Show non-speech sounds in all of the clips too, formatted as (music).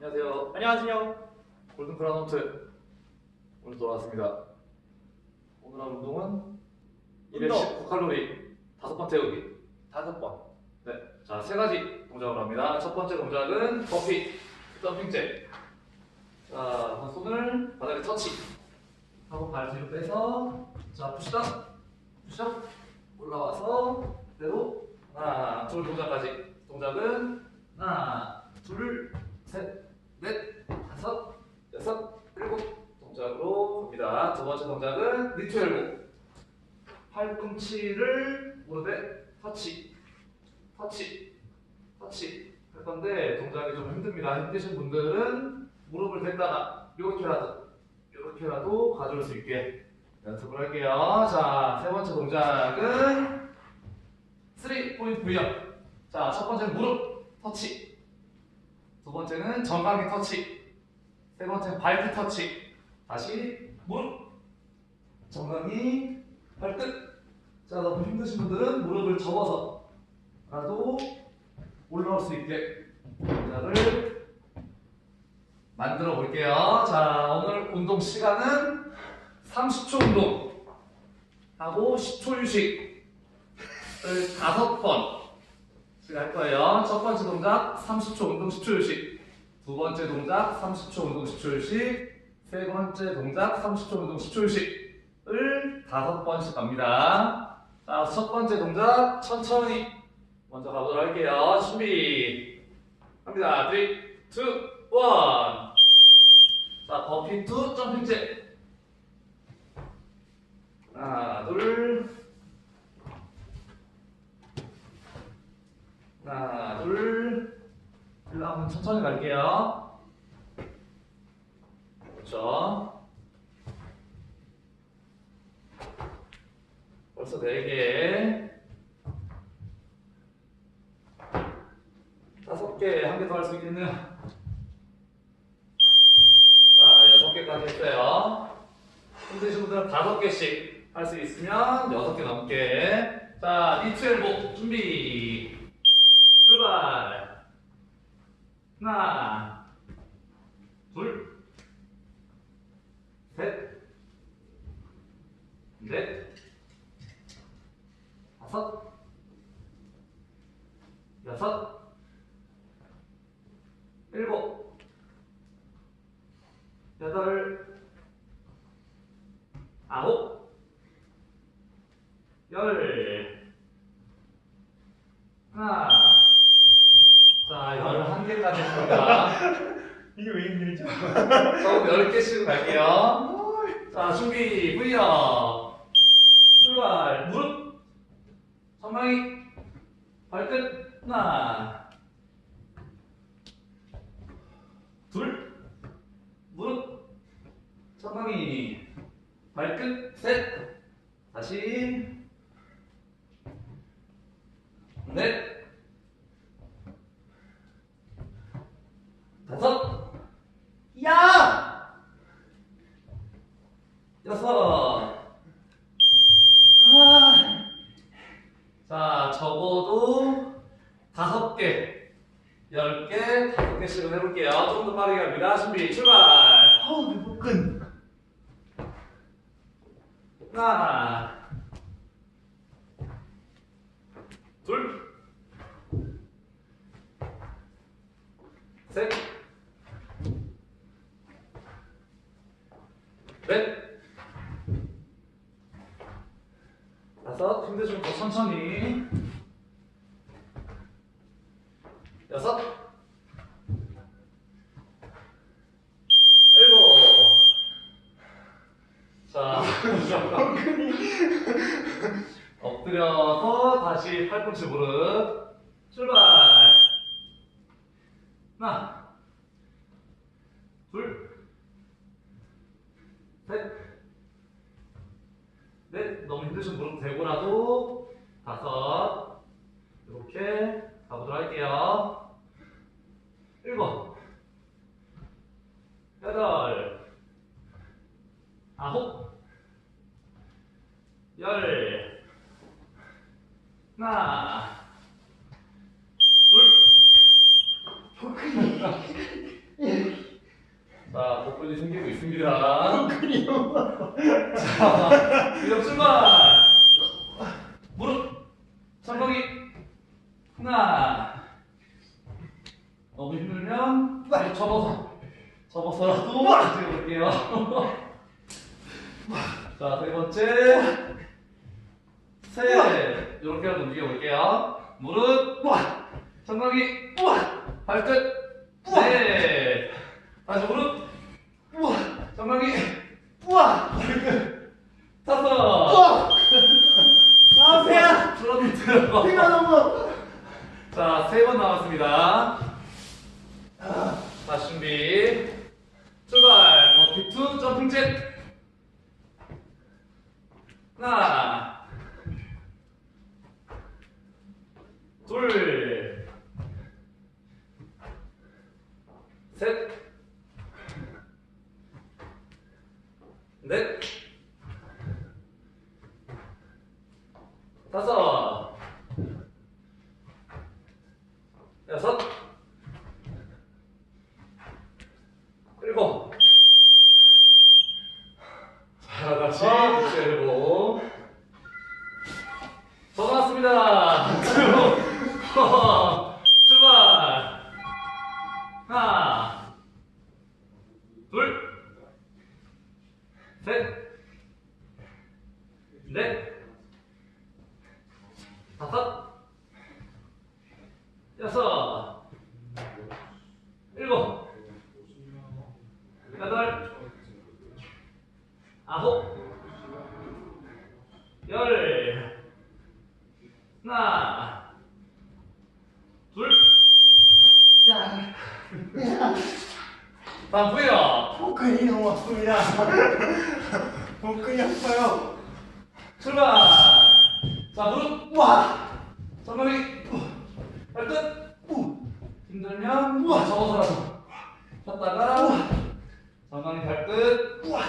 안녕하세요. 안녕하세요. 골든 크라노트 오늘 돌아왔습니다. 오늘 할 운동은 운동. 219칼로리 다섯 번째 여기. 다섯 번. 네, 자 세 가지 동작을 합니다. 첫 번째 동작은 버피 점핑잭. 자, 한 손을 바닥에 터치 하고 발 뒤로 빼서 자 푸시업, 푸시업 올라와서 그대로 하나, 둘 동작까지. 동작은 하나, 둘, 셋, 넷, 다섯, 여섯, 일곱 동작으로 갑니다. 두 번째 동작은 니트 엘보. 팔꿈치를 무릎에 터치, 터치, 터치 할 건데 동작이 좀 힘듭니다. 힘드신 분들은 무릎을 댔다가 이렇게라도 이렇게라도 가져올 수 있게 연습을 할게요. 자, 세 번째 동작은 3포인트 부연. 자, 첫 번째는 무릎 터치. 두 번째는 정강이 터치. 세 번째는 발끝 터치. 다시 무릎. 정강이 발끝. 자, 너무 힘드신 분들은 무릎을 접어서 라도 올라올 수 있게 동작을 만들어 볼게요. 자, 오늘 운동 시간은 30초 운동 하고 10초 휴식을 다섯 번씩 할 거예요. 첫 번째 동작 30초 운동 10초 휴식. 두 번째 동작 30초 운동 10초 휴식. 세 번째 동작 30초 운동 10초 휴식을 다섯 번씩 갑니다. 자, 첫 번째 동작 천천히 먼저 가보도록 할게요. 준비. 갑니다. 3, 2, 1. 자, 버피 투 점핑 잭. 하나, 둘. 하나, 둘. 일로 한번 천천히 갈게요. 그렇죠. 벌써 4개. 다섯 개, 한 개 더 할 수 있겠네요. 자, 여섯 개까지 했어요. 힘드신 분들은 다섯 개씩 할 수 있으면 여섯 개 넘게. 자, 니트 엘보 준비. 출발. 하나, 둘, 셋, 넷, 다섯, 여섯, 일곱, 여덟, 아홉, 열, 하나, 자, 열한 개까지 했습니다. 이게 왜 힘들죠? 처음 열 개씩 갈게요. 자, 준비, V업. 출발, 무릎, 정강이, 발끝, 하나, 둘, 무릎, 정강이, 발끝, 셋, 다시, 넷, 다섯, 야! 여섯. 아. 자, 적어도 다섯 개, 열 개, 다섯 개씩은 해볼게요. 빠르게 합니다. 준비, 출발. 내 복근. 하나, 둘, 셋, 넷, 다섯, 힘드시면 더 천천히, 여섯, 일곱, 자, 엎드려서 다시 팔꿈치 무릎 출발. 하나 둘셋넷. 너무 힘드신 무릎 대고라도 다섯. 이렇게 가보도록 할게요. 일곱 여덟 아홉 열 하나 둘 복근이. 생기고 있습니다. 자, 이동 출발. 무릎, 천거기. 하나. 너무 힘들면 발 접어서, 접어서라도 찍어볼게요. (laughs) 자, 세 번째. 셋. 이렇게라도 움직여볼게요. 무릎, 천거기. 발끝. 넷. 다시 무릎. 정강이 우와! 다섯 우와! 아, 배야! 줄어들어 배가 너무! 자세 번 남았습니다 자 준비 출발 버피 투 점핑 잭 하나 둘셋 넷, 다섯, 여섯, 일곱. 자, 다시 일곱. 더 나왔습니다. 출발. 하나, 둘. 셋, 넷, 다섯, 여섯, 일곱, 여덟, 아홉, 열, 하나, 둘, 야, 후요. (laughs) 복근이 너무 아픕니다. (laughs) 복근이 아파요. 출발. 자 무릎 우와! 정강이 발끝 힘들면 접어서라도! 폈다가 정강이 발끝 우와!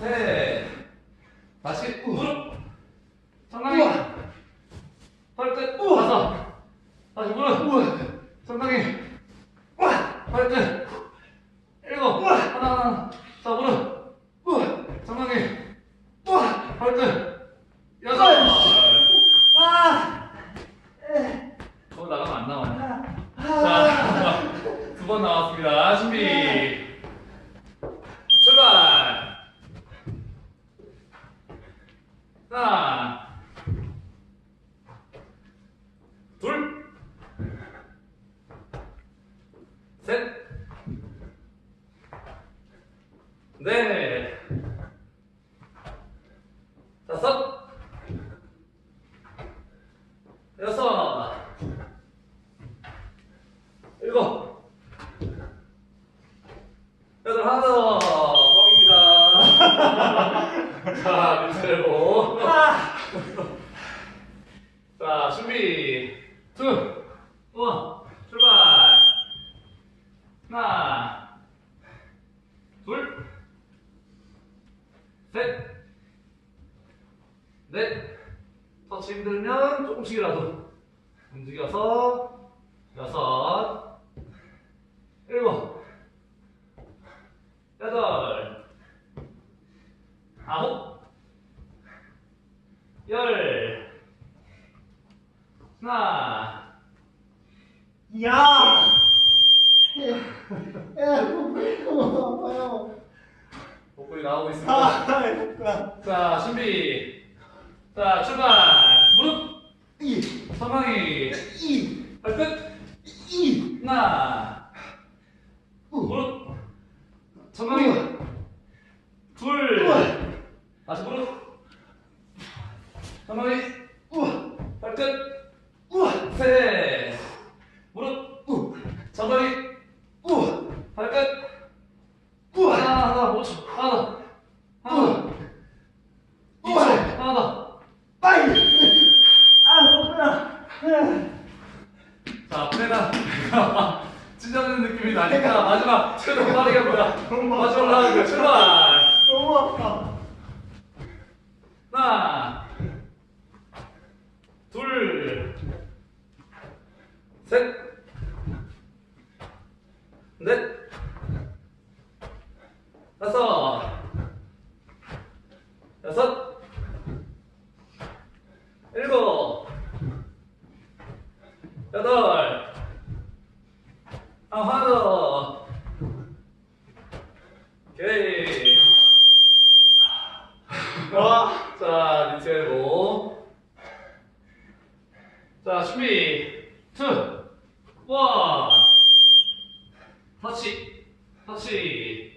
셋 다시 무릎 정강이 우와! 발끝 다섯 다시 무릎 정강이! 발끝 일곱! 하나 하나 자 무릎 정강이 발끝 여섯 아! 어 나가면 안 나와요 아! 자, 두 번 나왔습니다. 준비. 출발. 하나, 둘, 셋, 넷, 다섯, 여섯. 일곱 여덟 하나 더 뻥입니다 자 밑으로 자 준비 둘 원, 출발 하나 둘셋넷 터치 힘들면 조금씩이라도 움직여서 여섯, 일곱, 여덟, 아홉, 열, 하나, 야! 야, 복근이 너무 아파요. 복근이 나오고 있습니다. 아, 복근. 자, 준비. 자, 출발. 무릎, 이, 서망이, 이, 발끝, 이, 하나, 무릎, 서망이, 둘, 우와. 다시 무릎, 우와, 발끝, 우와, 셋, 무릎, 정강이, 우와, 발끝, 우와. 하나, 하나, 5초, 하나 더, 하나 더, 우와. 2초, 하나 더. 빨리! 아, 복근아. 자, 프레다 찢어지는 느낌이 나니까 마지막 최대 빠르게 합니다. 마지막 라운드 출발. 너무 아파. 하나, 둘, 셋, 넷, 다섯, 여덟. 아, 하나 더. 오케이. 와. 자, 밑에로. 자, 준비. 투, 원. 터치, 터치.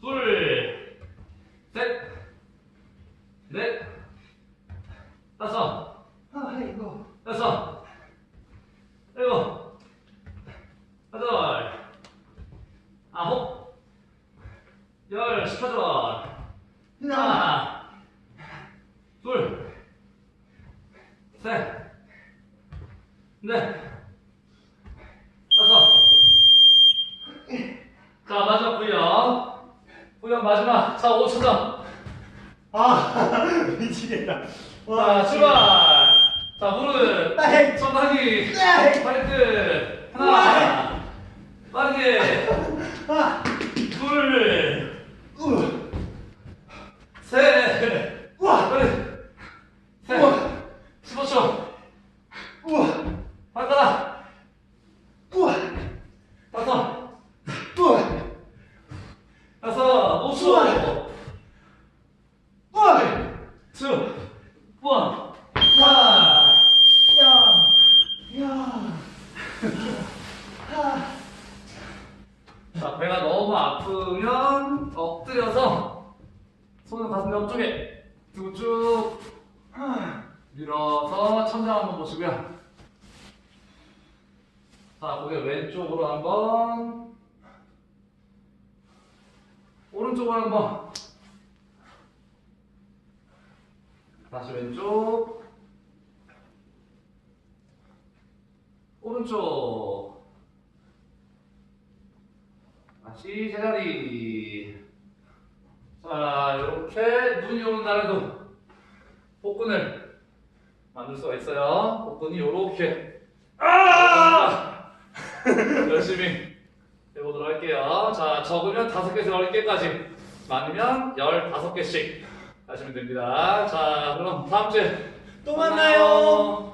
둘, 셋, 넷, 다섯, 아이고. 여섯, 일곱, 여덟, 아홉, 열, 십여덟. 하나. 하나, 둘, 셋, 넷, 다섯. 자, 마지막 구역. 구역 마지막. 자, 5초 전. 아, (laughs) 미치겠다. 자, 출발. 자, 무릎. 네. 손하기. 네. 발끝. 하나. 빠르게. (laughs) 아, 둘, 우, 셋. 우와. 빨리. 셋. 우와. 15초. 우와, 발가락. 우와, 다섯. 우와, 다섯. 5초. 우와. 투. 원. 하. 야, 야. 아, 자, 배가 너무 아프면 엎드려서 손을 가슴 옆쪽에 두고 쭉 아, 밀어서 천장 한번 보시고요. 자, 고개 왼쪽으로 한번, 오른쪽으로 한번. 다시 왼쪽, 오른쪽. 다시 제자리. 자, 이렇게 눈이 오는 날에도 복근을 만들 수가 있어요. 복근이 요렇게 아! (laughs) 열심히 해보도록 할게요. 자, 적으면 다섯 개에서 열 개까지, 많으면 열다섯 개씩 하시면 됩니다. 자, 그럼 다음 주에 또 만나요.